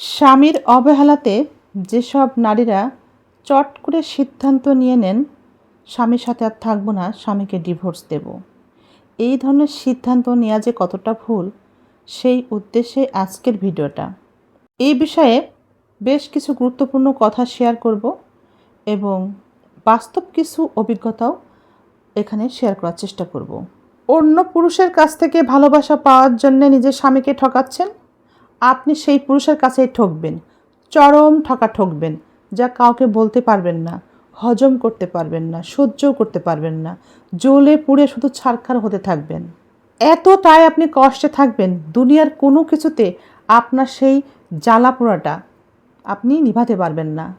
স্বামীর অবহেলাতে যেসব নারীরা চট করে সিদ্ধান্ত নিয়ে নেন, স্বামীর সাথে আর থাকব না, স্বামীকে ডিভোর্স দেব। এই ধরনের সিদ্ধান্ত নেওয়া যে কতটা ভুল, সেই উদ্দেশ্যে আজকের ভিডিওটা। এই বিষয়ে বেশ কিছু গুরুত্বপূর্ণ কথা শেয়ার করব এবং বাস্তব কিছু অভিজ্ঞতাও এখানে শেয়ার করার চেষ্টা করব। অন্য পুরুষের কাছ থেকে ভালোবাসা পাওয়ার জন্য নিজের স্বামীকে ঠকাচ্ছেন আপনি সেই পুরুষের কাছেই ঠকবেন। চরম ঠকা ঠকবেন, যা কাউকে বলতে পারবেন না, হজম করতে পারবেন না, সহ্যও করতে পারবেন না, জ্বলে পুড়ে শুধু ছারখার হতে থাকবেন। এতটাই আপনি কষ্টে থাকবেন, দুনিয়ার কোনো কিছুতে আপনার সেই জ্বালা পোড়াটা আপনি নিভাতে পারবেন না।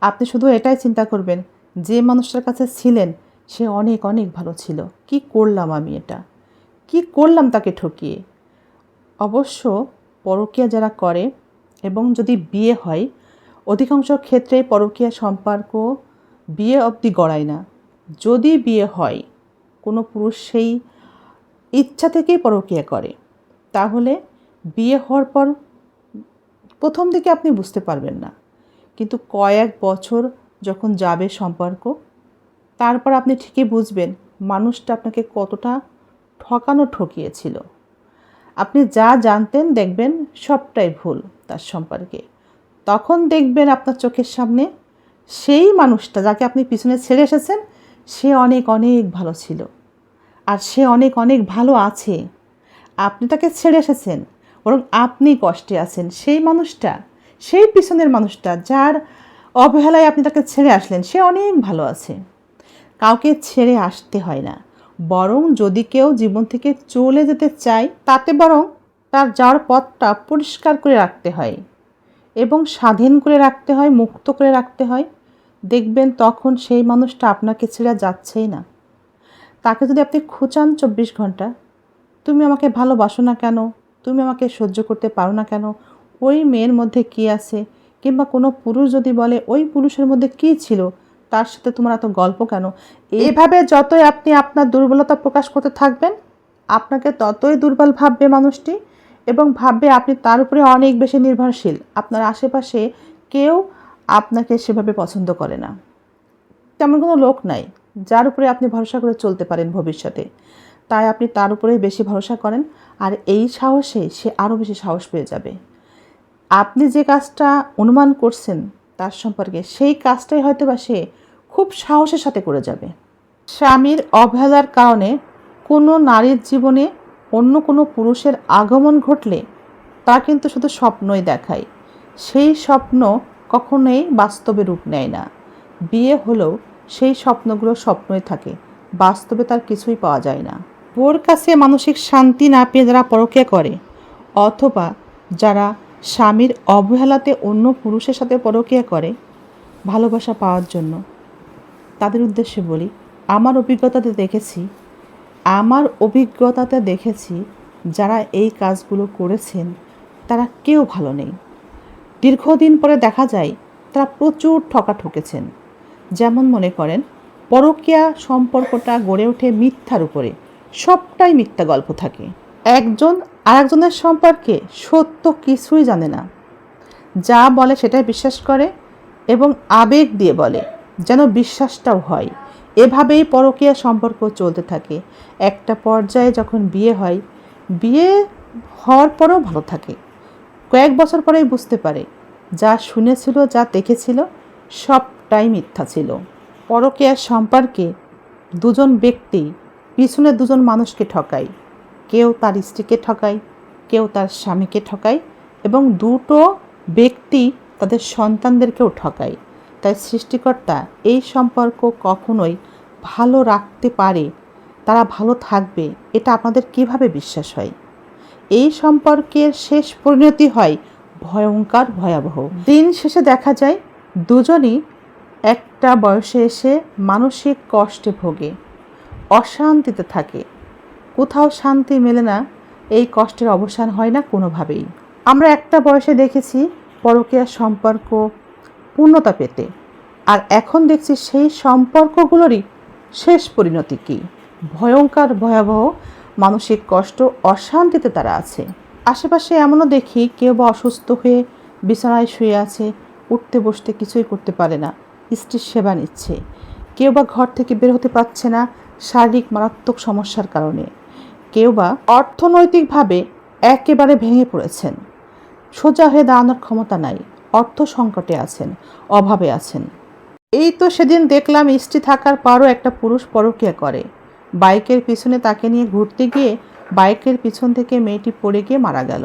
আপনি শুধু এটাই চিন্তা করবেন, যে মানুষটার কাছে ছিলেন, সে অনেক অনেক ভালো ছিল। কি করলাম আমি এটা? কি করলাম তাকে ঠকিয়ে? অবশ্য পরকীয়া যারা করে এবং যদি বিয়ে হয়, অধিকাংশ ক্ষেত্রে পরকীয়া সম্পর্ক বিয়ে অবধি গড়ায় না। যদি বিয়ে হয়, কোনো পুরুষ সেই ইচ্ছা থেকেই পরকীয়া করে। তাহলে বিয়ে হওয়ার পর প্রথম দিকে আপনি বুঝতে পারবেন না। কিন্তু কয়েক বছর যখন যাবে সম্পর্ক, তারপর আপনি ঠিকই বুঝবেন মানুষটা আপনাকে কতটা ঠকানো ঠকিয়েছিল। আপনি যা জানতেন দেখবেন সবটাই ভুল তার সম্পর্কে। তখন দেখবেন আপনার চোখের সামনে সেই মানুষটা যাকে আপনি পিছনে ছেড়ে এসেছেন, সে অনেক অনেক ভালো ছিল আর সে অনেক অনেক ভালো আছে। আপনি তাকে ছেড়ে এসেছেন, বরং আপনি কষ্টে আছেন। সেই মানুষটা, সেই পিছনের মানুষটা যার অবহেলায় আপনি তাকে ছেড়ে আসলেন, সে অনেক ভালো আছে। কাউকে ছেড়ে আসতে হয় না। বরং যদি কেউ জীবন থেকে চলে যেতে চায়, তাতে বরং তার যাওয়ার পথটা পরিষ্কার করে রাখতে হয় এবং স্বাধীন করে রাখতে হয়, মুক্ত করে রাখতে হয়। দেখবেন তখন সেই মানুষটা আপনাকে ছেড়ে যাচ্ছেই না। তাকে যদি আপনি খুঁচান চব্বিশ ঘণ্টা, তুমি আমাকে ভালোবাসো না কেন? তুমি আমাকে সহ্য করতে পারো না কেন? ওই মেয়ের মধ্যে কী আছে? কিংবা কোনো পুরুষ যদি বলে, ওই পুরুষের মধ্যে কী ছিল? তার সাথে তোমার এত গল্প কেন? এভাবে যতই আপনি আপনার দুর্বলতা প্রকাশ করতে থাকবেন আপনাকে ততই দুর্বল ভাববে মানুষটি এবং ভাববে আপনি তার উপরে অনেক বেশি নির্ভরশীল। আপনার আশেপাশে কেউ আপনাকে সেভাবে পছন্দ করে না। তেমন কোনো লোক নাই যার উপরে আপনি ভরসা করে চলতে পারেন ভবিষ্যতে। তাই আপনি তার উপরেই বেশি ভরসা করেন আর এই সাহসে সে আরও বেশি সাহস পেয়ে যাবে। আপনি যে কাজটা অনুমান করছেন তার সম্পর্কে সেই কাজটাই হয়তো বা সে খুব সাহসের সাথে করে যাবে। স্বামীর অবহেলার কারণে কোনো নারীর জীবনে অন্য কোনো পুরুষের আগমন ঘটলে তা কিন্তু শুধু স্বপ্নই দেখায়। সেই স্বপ্ন কখনোই বাস্তবে রূপ নেয় না। বিয়ে হলেও সেই স্বপ্নগুলো স্বপ্নই থাকে, বাস্তবে তার কিছুই পাওয়া যায় না। ওর কাছে মানসিক শান্তি না পেয়ে যারা পরকীয়া করে, অথবা যারা স্বামীর অবহেলাতে অন্য পুরুষের সাথে পরকীয়া করে ভালোবাসা পাওয়ার জন্য। তাদের উদ্দেশ্যে বলি, আমার অভিজ্ঞতাতে দেখেছি, আমার অভিজ্ঞতাতে দেখেছি যারা এই কাজগুলো করেছেন, তারা কেউ ভালো নেই। দীর্ঘদিন পরে দেখা যায়, তারা প্রচুর ঠকা ঠকেছেন। যেমন মনে করেন, পরকীয়া সম্পর্কটা গড়ে ওঠে মিথ্যার উপরে, সবটাই মিথ্যা গল্প থাকে। একজন আরেকজনের সম্পর্কে সত্য কিছুই জানে না। যা বলে সেটাই বিশ্বাস করে এবং আবেগ দিয়ে বলে, যেন বিশ্বাসটাও হয়। এভাবেই পরকীয়া সম্পর্ক চলতে থাকে। একটা পর্যায়ে যখন বিয়ে হয়, বিয়ে হওয়ার পরেও ভালো থাকে। কয়েক বছর পরেই বুঝতে পারে, যা শুনেছিল, যা দেখেছিল, সবটাই মিথ্যা ছিল। পরকীয়ার সম্পর্কে দুজন ব্যক্তি পিছনে দুজন মানুষকে ঠকায়। কেউ তার স্ত্রীকে ঠকায়, কেউ তার স্বামীকে ঠকায় এবং দুটো ব্যক্তি তাদের সন্তানদেরকেও ঠকায়। তাই সৃষ্টিকর্তা এই সম্পর্ক কখনোই ভালো রাখতে পারে, তারা ভালো থাকবে, এটা আপনাদের কীভাবে বিশ্বাস হয়? এই সম্পর্কের শেষ পরিণতি হয় ভয়ঙ্কর, ভয়াবহ। দিন শেষে দেখা যায়, দুজনই একটা বয়সে এসে মানসিক কষ্টে ভোগে, অশান্তিতে থাকে। কোথাও শান্তি মেলে না, এই কষ্টের অবসান হয় না কোনোভাবেই। আমরা একটা বয়সে দেখেছি পরকীয়ার সম্পর্ক পূর্ণতা পেতে। আর এখন দেখছি সেই সম্পর্কগুলোরই শেষ পরিণতি কী? ভয়ঙ্কর, ভয়াবহ, মানসিক কষ্ট, অশান্তিতে তারা আছে। আশেপাশে এমনও দেখি কেউ বা অসুস্থ হয়ে বিছানায় শুয়ে আছে, উঠতে বসতে কিছুই করতে পারে না স্ত্রীর সেবা নিচ্ছে। কেউ বা ঘর থেকে বের হতে পারছে না, শারীরিক মারাত্মক সমস্যার কারণে। কেউ বা অর্থনৈতিকভাবে একেবারে ভেঙে পড়েছেন। সোজা হয়ে দাঁড়ানোর ক্ষমতা নাই, অর্থ সংকটে আছেন, অভাবে আছেন। এই তো সেদিন দেখলাম স্ত্রী থাকার পরও একটা পুরুষ পরকীয়া করে। বাইকের পিছনে তাকে নিয়ে ঘুরতে গিয়ে বাইকের পিছন থেকে মেয়েটি পড়ে গিয়ে মারা গেল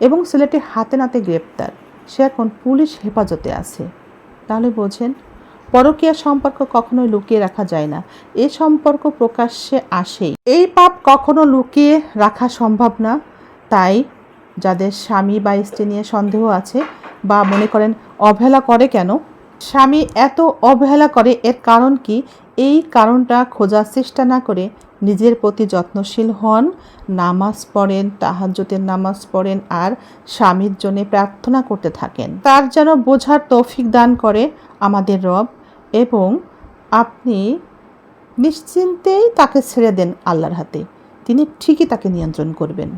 এবং ছেলেটি হাতে নাতে গ্রেপ্তার। সে এখন পুলিশ হেফাজতে আছে। তাহলে বোঝেন পরকীয়া সম্পর্ক কখনোই লুকিয়ে রাখা যায় না। এ সম্পর্ক প্রকাশ্যে আসেই। এই পাপ কখনো লুকিয়ে রাখা সম্ভব না। তাই যাদের স্বামী বা স্ত্রী নিয়ে সন্দেহ আছে বা মনে করেন অবহেলা করে কেন? স্বামী এত অবহেলা করে, এর কারণ কি? এই কারণটা খোঁজার চেষ্টা না করে নিজের প্রতি যত্নশীল হন, নামাজ পড়েন তাহাজ্জতের নামাজ পড়েন আর স্বামীর জন্য প্রার্থনা করতে থাকেন। তার যেন বোঝার তৌফিক দান করে আমাদের রব। এবং আপনি নিশ্চিন্তেই তাকে ছেড়ে দেন আল্লাহর হাতে। তিনি ঠিকই তাকে নিয়ন্ত্রণ করবেন।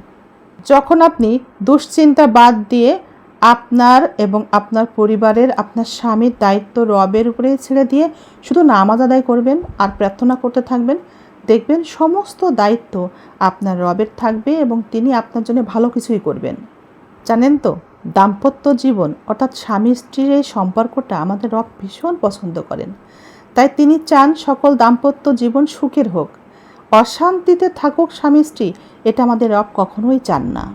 যখন আপনি দুশ্চিন্তা বাদ দিয়ে আপনার এবং আপনার পরিবারের, আপনার স্বামীর দায়িত্ব রবের উপরে ছেড়ে দিয়ে শুধু নামাজ আদায় করবেন আর প্রার্থনা করতে থাকবেন, দেখবেন সমস্ত দায়িত্ব আপনার রবের থাকবে এবং তিনি আপনার জন্য ভালো কিছুই করবেন। জানেন তো? দাম্পত্য জীবন, অর্থাৎ স্বামী স্ত্রীর এই সম্পর্কটা আমাদের রব ভীষণ পছন্দ করেন। তাই তিনি চান সকল দাম্পত্য জীবন সুখের হোক। অশান্তিতে থাকুক স্বামী স্ত্রী, এটা আমাদের রব কখনোই চান না।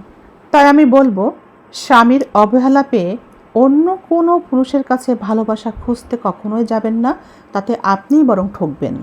তাই আমি বলব, স্বামীর অবহেলা পেয়ে অন্য কোনো পুরুষের কাছে ভালোবাসা খুঁজতে কখনোই যাবেন না, তাতে আপনিই বরং ঠকবেন।